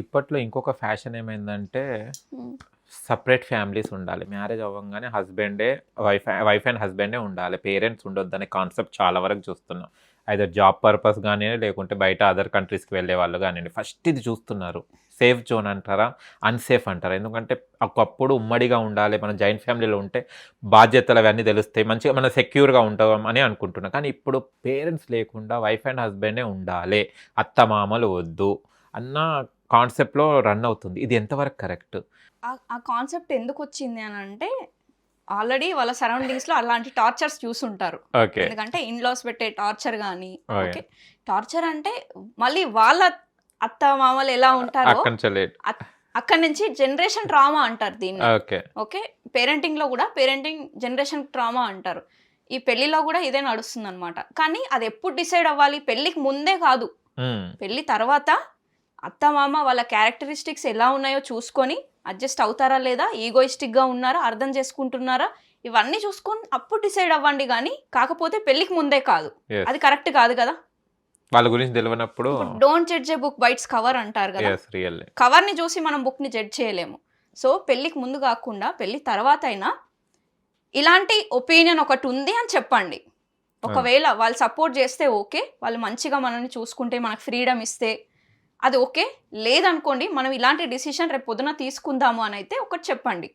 ఇప్పట్లో ఇంకొక ఫ్యాషన్ ఏమైందంటే. సపరేట్ ఫ్యామిలీస్ ఉండాలి. మ్యారేజ్ అవ్వగానే హస్బెండే వైఫ్ వైఫ్ అండ్ హస్బెండే ఉండాలి. పేరెంట్స్ ఉండొద్దు అనే కాన్సెప్ట్ చాలా వరకు చూస్తున్నాం. అయితే జాబ్ పర్పస్ కానీ లేకుంటే బయట అదర్ కంట్రీస్కి వెళ్ళే వాళ్ళు కానివ్వండి. ఫస్ట్ ఇది చూస్తున్నారు. సేఫ్ జోన్ అంటారా? అన్సేఫ్ అంటారా? ఎందుకంటే ఒకప్పుడు ఉమ్మడిగా ఉండాలి. మన జాయింట్ ఫ్యామిలీలో ఉంటే బాధ్యతలు అవన్నీ తెలుస్తాయి. మంచిగా మనం సెక్యూర్గా ఉంటాం అని అనుకుంటున్నాం. కానీ ఇప్పుడు పేరెంట్స్ లేకుండా వైఫ్ అండ్ హస్బెండే ఉండాలి. అత్త మామలు వద్దు అన్న కాన్సెప్ట్లో రన్ అవుతుంది. ఇది ఎంతవరకు కరెక్ట్? ఆ- కాన్సెప్ట్ ఎందుకు వచ్చింది అని అంటే ఆల్రెడీ వాళ్ళ సరౌండింగ్స్లో అలాంటి టార్చర్స్ చూసుంటారు. ఎందుకంటే ఇన్ లాస్ పెట్టే టార్చర్ కానీ. ఓకే. టార్చర్ అంటే మళ్ళీ వాళ్ళ అత్త మామలు ఎలా ఉంటారో అక్కడి నుంచి జనరేషన్ ట్రామా అంటారు దీన్ని. ఓకే. పేరెంటింగ్లో కూడా పేరెంటింగ్ జనరేషన్ ట్రామా అంటారు. ఈ పెళ్ళిలో కూడా ఇదే నడుస్తుంది అనమాట కానీ అది ఎప్పుడు డిసైడ్ అవ్వాలి? పెళ్ళికి ముందే కాదు. పెళ్ళి తర్వాత అత్త మామ వాళ్ళ క్యారెక్టరిస్టిక్స్ ఎలా ఉన్నాయో చూసుకొని అడ్జస్ట్ అవుతారా లేదా? ఈగోయిస్టిక్గా ఉన్నారా? అర్థం చేసుకుంటున్నారా? ఇవన్నీ చూసుకొని అప్పుడు డిసైడ్ అవ్వండి కానీ కాకపోతే పెళ్ళికి ముందే కాదు. అది కరెక్ట్ కాదు కదా? వాళ్ళ గురించి తెలియనప్పుడు don't judge a book by its cover అంటారు కదా? కవర్ని చూసి మనం బుక్ని జడ్జ్ చేయలేము. సో పెళ్ళికి ముందు కాకుండా పెళ్ళి తర్వాత అయినా ఇలాంటి ఒపీనియన్ ఒకటి ఉంది అని చెప్పండి. ఒకవేళ వాళ్ళు సపోర్ట్ చేస్తే ఓకే. వాళ్ళు మంచిగా మనల్ని చూసుకుంటే మనకు ఫ్రీడమ్ ఇస్తే అది ఓకే. లేదనుకోండి మనం ఇలాంటి డిసిషన్ రేపు పొద్దున తీసుకుందాము అని అయితే ఒకటి చెప్పండి.